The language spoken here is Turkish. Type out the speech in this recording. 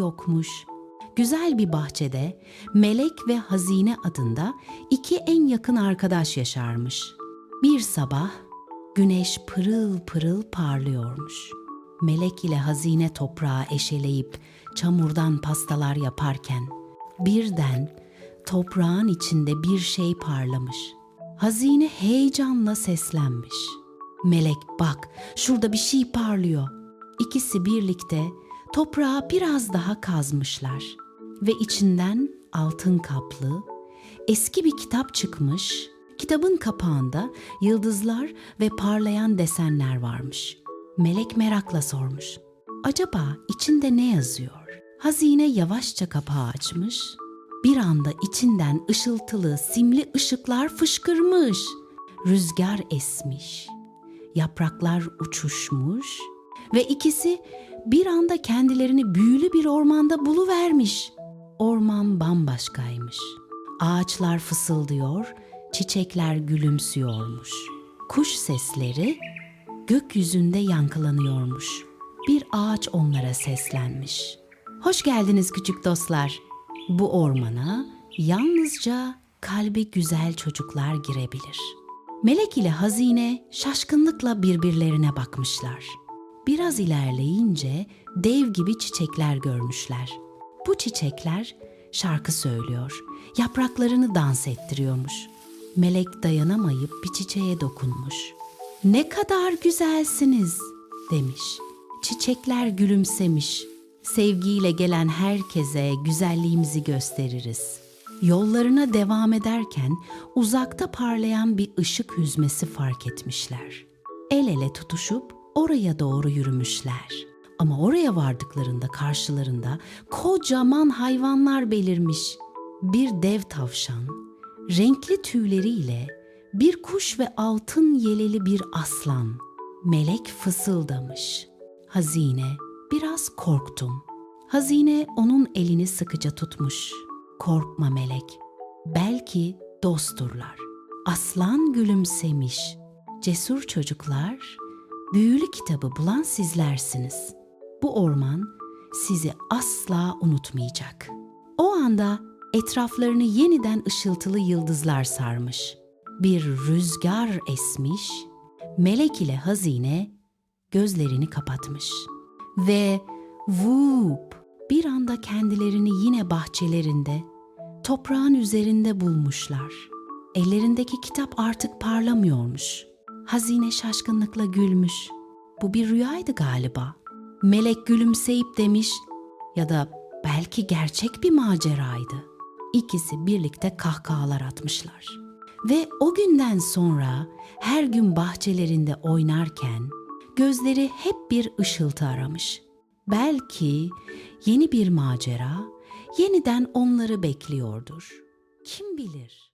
yokmuş. Güzel bir bahçede Melek ve Hazine adında iki en yakın arkadaş yaşarmış. Bir sabah güneş pırıl pırıl parlıyormuş. Melek ile Hazine toprağı eşeleyip çamurdan pastalar yaparken birden toprağın içinde bir şey parlamış. Hazine heyecanla seslenmiş. Melek bak şurada bir şey parlıyor. İkisi birlikte toprağı biraz daha kazmışlar ve içinden altın kaplı eski bir kitap çıkmış. Kitabın kapağında yıldızlar ve parlayan desenler varmış. Melek merakla sormuş. Acaba içinde ne yazıyor? Hazine yavaşça kapağı açmış. Bir anda içinden ışıltılı, simli ışıklar fışkırmış. Rüzgar esmiş. Yapraklar uçuşmuş ve ikisi bir anda kendilerini büyülü bir ormanda buluvermiş. Orman bambaşkaymış. Ağaçlar fısıldıyor, çiçekler gülümsüyormuş. Kuş sesleri gökyüzünde yankılanıyormuş. Bir ağaç onlara seslenmiş. Hoş geldiniz küçük dostlar. Bu ormana yalnızca kalbi güzel çocuklar girebilir. Melek ile Hazine şaşkınlıkla birbirlerine bakmışlar. Biraz ilerleyince dev gibi çiçekler görmüşler. Bu çiçekler şarkı söylüyor, yapraklarını dans ettiriyormuş. Melek dayanamayıp bir çiçeğe dokunmuş. Ne kadar güzelsiniz demiş. Çiçekler gülümsemiş. Sevgiyle gelen herkese güzelliğimizi gösteririz. Yollarına devam ederken uzakta parlayan bir ışık hüzmesi fark etmişler. El ele tutuşup oraya doğru yürümüşler. Ama oraya vardıklarında karşılarında kocaman hayvanlar belirmiş. Bir dev tavşan, renkli tüyleriyle bir kuş ve altın yeleli bir aslan. Melek fısıldamış. Hazine, biraz korktum. Hazine onun elini sıkıca tutmuş. Korkma melek, belki dostturlar. Aslan gülümsemiş. Cesur çocuklar, büyülü kitabı bulan sizlersiniz. Bu orman sizi asla unutmayacak. O anda etraflarını yeniden ışıltılı yıldızlar sarmış. Bir rüzgar esmiş, melek ile hazine gözlerini kapatmış. Ve vup bir anda kendilerini yine bahçelerinde, toprağın üzerinde bulmuşlar. Ellerindeki kitap artık parlamıyormuş. Hazine şaşkınlıkla gülmüş. Bu bir rüyaydı galiba. Melek gülümseyip demiş ya da belki gerçek bir maceraydı. İkisi birlikte kahkahalar atmışlar. Ve o günden sonra her gün bahçelerinde oynarken gözleri hep bir ışıltı aramış. Belki yeni bir macera yeniden onları bekliyordur. Kim bilir?